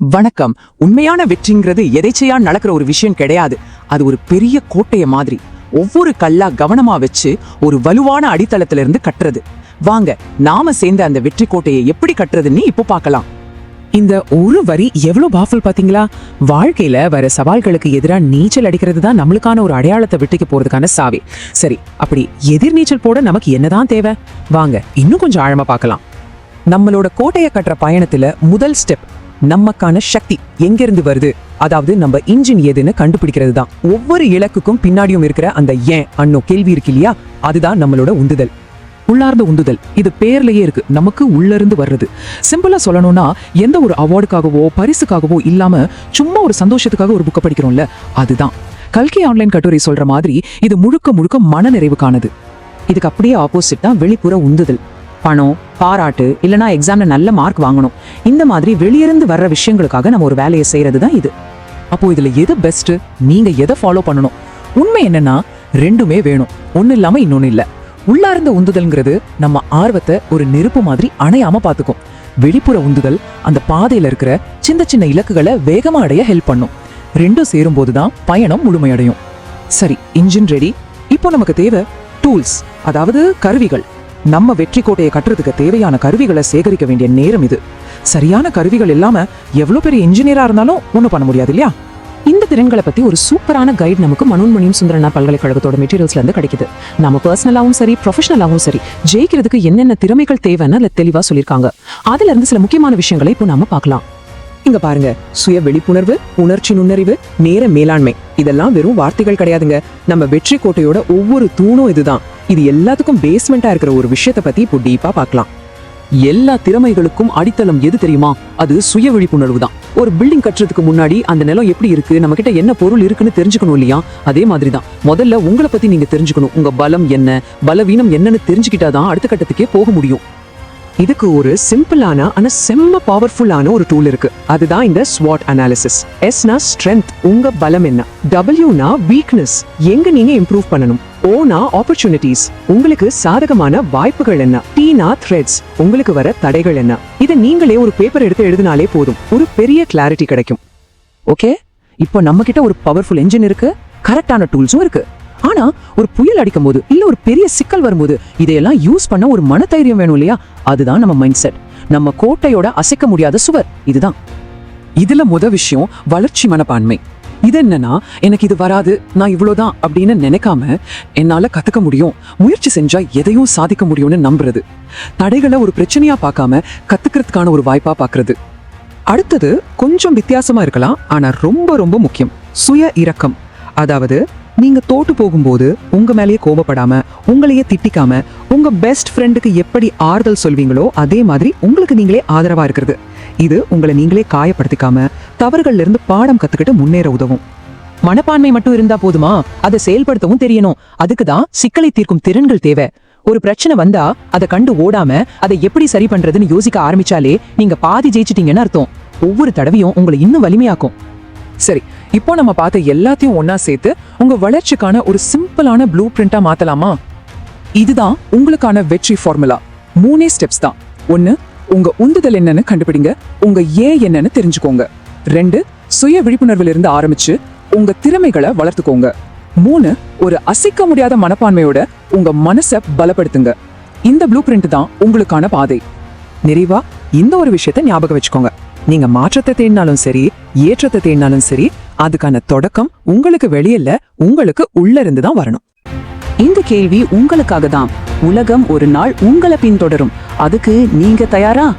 வணக்கம். உண்மையான வெற்றிங்கிறது எதேச்சையா நடக்கிற ஒரு விஷயம் கிடையாது. அது ஒரு பெரிய கோட்டைய மாதிரி. ஒவ்வொரு கல்லா கவனமா வச்சு ஒரு வலுவான அடித்தளத்துல இருந்து கட்டுறது. வாங்க நாம சேர்ந்த அந்த வெற்றி கோட்டையை எப்படி கட்டுறதுன்னு இப்போ பார்க்கலாம். இந்த ஒரு வரி எவ்வளவு பாஃபுல் பாத்தீங்களா வாழ்க்கையில வர சவால்களுக்கு எதிராக நீச்சல் அடிக்கிறது தான் நம்மளுக்கான ஒரு அடையாளத்தை விட்டுக்கு போறதுக்கான சாவி. சரி அப்படி எதிர்நீச்சல் போட நமக்கு என்னதான் தேவை? வாங்க இன்னும் கொஞ்சம் ஆழமா பார்க்கலாம். நம்மளோட கோட்டையை கட்டுற பயணத்துல முதல் ஸ்டெப் நமக்கான சக்தி எங்கிருந்து வருது? அதாவது நம்ம இன்ஜின் எதுன்னு கண்டுபிடிக்கிறது தான் ஒவ்வொரு இலக்குக்கும் பின்னாடியும் இருக்கிற அந்த ஏன் அன்னோ கேள்வி இருக்கு இல்லையா? அதுதான் நம்மளோட உந்துதல். உள்ளார்ந்த உந்துதல். இது பேர்லயே இருக்கு. நமக்கு உள்ளிருந்து வர்றது. சிம்பிளா சொல்லணும்னா எந்த ஒரு அவார்டுக்காகவோ பரிசுக்காகவோ இல்லாம சும்மா ஒரு சந்தோஷத்துக்காக ஒரு புக்கை படிக்கிறோம்ல அதுதான். கல்கி ஆன்லைன் கட்டுரை சொல்ற மாதிரி இது முழுக்க முழுக்க மனநிறைவுக்கானது இதுக்கு அப்படியே ஆப்போசிட் தான் வெளிப்புற உந்துதல். பணம் பாராட்டு இல்லனா எக்ஸாம்ல நல்ல மார்க் வாங்கணும். இந்த மாதிரி வெளியிருந்து வர்ற விஷயங்களுக்காக நம்ம ஒரு வேலையை செய்யறது தான் இது. அப்போ இதுல எது பெஸ்ட் நீங்க எதை ஃபாலோ பண்ணணும்? உண்மை என்னன்னா ரெண்டுமே வேணும். ஒன்னு இல்லாம இன்னொன்னு இல்ல. உள்ளார்ந்த உந்துதல்ங்கிறது நம்ம ஆர்வத்தை ஒரு நெருப்பு மாதிரி அணையாம பாத்துக்கும். வெளிப்புற உந்துதல் அந்த பாதையில இருக்கிற சின்ன சின்ன இலக்குகளை வேகமா அடைய ஹெல்ப் பண்ணும். ரெண்டும் சேரும்போது தான் பயணம் முழுமையடையும். சரி இன்ஜின் ரெடி இப்போ நமக்கு தேவை டூல்ஸ் அதாவது கருவிகள். நம்ம வெற்றி கோட்டையை கட்டுறதுக்கு தேவையான கருவிகளை சேகரிக்க வேண்டிய நேரம் இது. சரியான கருவிகள் இல்லாம எவ்வளவு பெரிய இன்ஜினியரா இருந்தாலும் ஒண்ணும் பண்ண முடியாது இல்லையா? இந்த திறன்களை பத்தி ஒரு சூப்பரான கைட் நமக்கு மனோன்மணியும் சுந்தரனா பல்கலைக்கழகத்தோட மெட்டீரியல்ஸ்ல இருந்து கிடைக்குது. நம்ம பர்சனலாவும் சரி ப்ரொஃபஷனலாவும் சரி ஜெயிக்கிறதுக்கு என்னென்ன திறமைகள் தேவைன்னு அதுல தெளிவா சொல்லியிருக்காங்க. அதுல இருந்து சில முக்கியமான விஷயங்களை இப்போ நாம பார்க்கலாம். இங்க பாருங்க சுய விழிப்புணர்வு உணர்ச்சி நுண்ணறிவு நேர மேலாண்மை. இதெல்லாம் வெறும் வார்த்தைகள் கிடையாதுங்க. நம்ம வெற்றி கோட்டையோட ஒவ்வொரு தூணும் இதுதான். இது எல்லாத்துக்கும் பேஸ்மெண்டா இருக்கிற ஒரு விஷயத்தை பத்தி இப்போ டீப்பா பார்க்கலாம். எல்லா திறமைகளுக்கும் அடித்தளம் எது தெரியுமா? அது சுய விழிப்புணர்வு தான். ஒரு பில்டிங் கட்டுறதுக்கு முன்னாடி அந்த நிலம் எப்படி இருக்கு? நம்ம கிட்ட என்ன பொருள் இருக்குன்னு தெரிஞ்சுக்கணும் இல்லையா? அதே மாதிரி தான். முதல்ல உங்களை பத்தி நீங்க தெரிஞ்சுக்கணும். உங்க பலம் என்ன? பலவீனம் என்னன்னு தெரிஞ்சுக்கிட்டாதான் அடுத்த கட்டத்துக்கே போக முடியும். இதுக்கு ஒரு சிம்பிளான ஆனா செம்ம பவர்ஃபுல்லான ஒரு டூல் இருக்கு. அதுதான் இந்த ஸ்வாட் அனாலிசிஸ் எஸ்னா ஸ்ட்ரென்த் உங்க பலம் என்ன? டபிள்யூனா வீக்னஸ் எங்க நீங்க இம்ப்ரூவ் பண்ணணும்? ஓனா ஆப்பர்ச்சுனிட்டிஸ் உங்களுக்கு சாதகமான வாய்ப்புகள் என்ன? டீனா த்ரெட்ஸ் உங்களுக்கு வர தடைகள் என்ன? இதை நீங்களே ஒரு பேப்பர் எடுத்து எழுதினாலே போதும். ஒரு பெரிய கிளாரிட்டி கிடைக்கும். ஓகே இப்போ நம்ம கிட்ட ஒரு பவர்ஃபுல் என்ஜின் இருக்கு. கரெக்டான டூல்ஸும் இருக்கு. ஆனா ஒரு புயல் அடிக்கும் போது இல்ல ஒரு பெரிய சிக்கல் வரும்போது இதையெல்லாம் யூஸ் பண்ண ஒரு மனதைரியம் வேணும் இல்லையா? அதுதான் நம்ம மைண்ட் செட் நம்ம கோட்டையோட அசைக்க முடியாத சுவர். இதுதான். இதுல முத விஷயம் வளர்ச்சி மனப்பான்மை. இது என்னன்னா எனக்கு இது வராது நான் இவ்வளோதான் அப்படின்னு நினைக்காம என்னால் கத்துக்க முடியும். முயற்சி செஞ்சா எதையும் சாதிக்க முடியும்னு நம்புறது. தடைகளை ஒரு பிரச்சனையா பார்க்காம கத்துக்கிறதுக்கான ஒரு வாய்ப்பா பார்க்கறது. அடுத்தது கொஞ்சம் வித்தியாசமா இருக்கலாம் ஆனா ரொம்ப ரொம்ப முக்கியம். சுய இரக்கம். அதாவது நீங்க தோட்டு போகும்போது உங்க மேலேயே கோபப்படாம உங்களையே திட்டிக்காம உங்க பெஸ்ட் ஃப்ரெண்டுக்கு எப்படி ஆறுதல் சொல்வீங்களோ அதே மாதிரி உங்களுக்கு நீங்களே ஆதரவா இருக்கிறது. இது உங்களை நீங்களே காயப்படுத்திக்காம தவறுகள்ல இருந்து பாடம் கத்துக்கிட்டு முன்னேற உதவும். மனப்பான்மை மட்டும் இருந்தா போதுமா? அதை செயல்படுத்தவும் தெரியணும். அதுக்கு தான் சிக்கலை தீர்க்கும் திறன்கள் தேவை. ஒரு பிரச்சனை வந்தா அதை கண்டு ஓடாம அதை எப்படி சரி பண்றதுன்னு யோசிக்க ஆரம்பிச்சாலே நீங்க பாதி ஜெயிச்சிட்டீங்கன்னு அர்த்தம். ஒவ்வொரு தடவையும் உங்களை இன்னும் வலிமையாக்கும். சரி இப்போ நம்ம பார்த்த எல்லாத்தையும் ஒன்னா சேர்த்து உங்க வளர்ச்சிக்கான ஒரு சிம்பிளான ப்ளூ பிரிண்டா மாத்தலாமா? இதுதான் உங்களுக்கான வெற்றி ஃபார்முலா மூணே ஸ்டெப்ஸ் தான். ஒன்னு உங்க உந்துதல் என்னன்னு கண்டுபிடிங்க. உங்க ஏன் என்னன்னு தெரிஞ்சுக்கோங்க. ரெண்டு சுய விழிப்புணர்வுல இருந்து ஆரம்பிச்சு உங்க திறமைகளை வளர்த்துக்கோங்க. மூணு ஒரு அசைக்க முடியாத மனப்பான்மையோட உங்க மனசை பலப்படுத்துங்க. இந்த ப்ளூ பிரிண்ட் தான் உங்களுக்கான பாதை. நிறைவா இந்த ஒரு விஷயத்தை ஞாபகம் வச்சுக்கோங்க. நீங்க மாற்றத்தை தேடினாலும் சரி ஏற்றத்தை தேடினாலும் சரி அதுக்கான தொடக்கம் உங்களுக்கு வெளியில உங்களுக்கு உள்ள இருந்து தான் வரணும். இந்த கேள்வி உங்களுக்காக தான் உலகம் ஒரு நாள் உங்களை பின்தொடரும். அதுக்கு நீங்க தயாரா?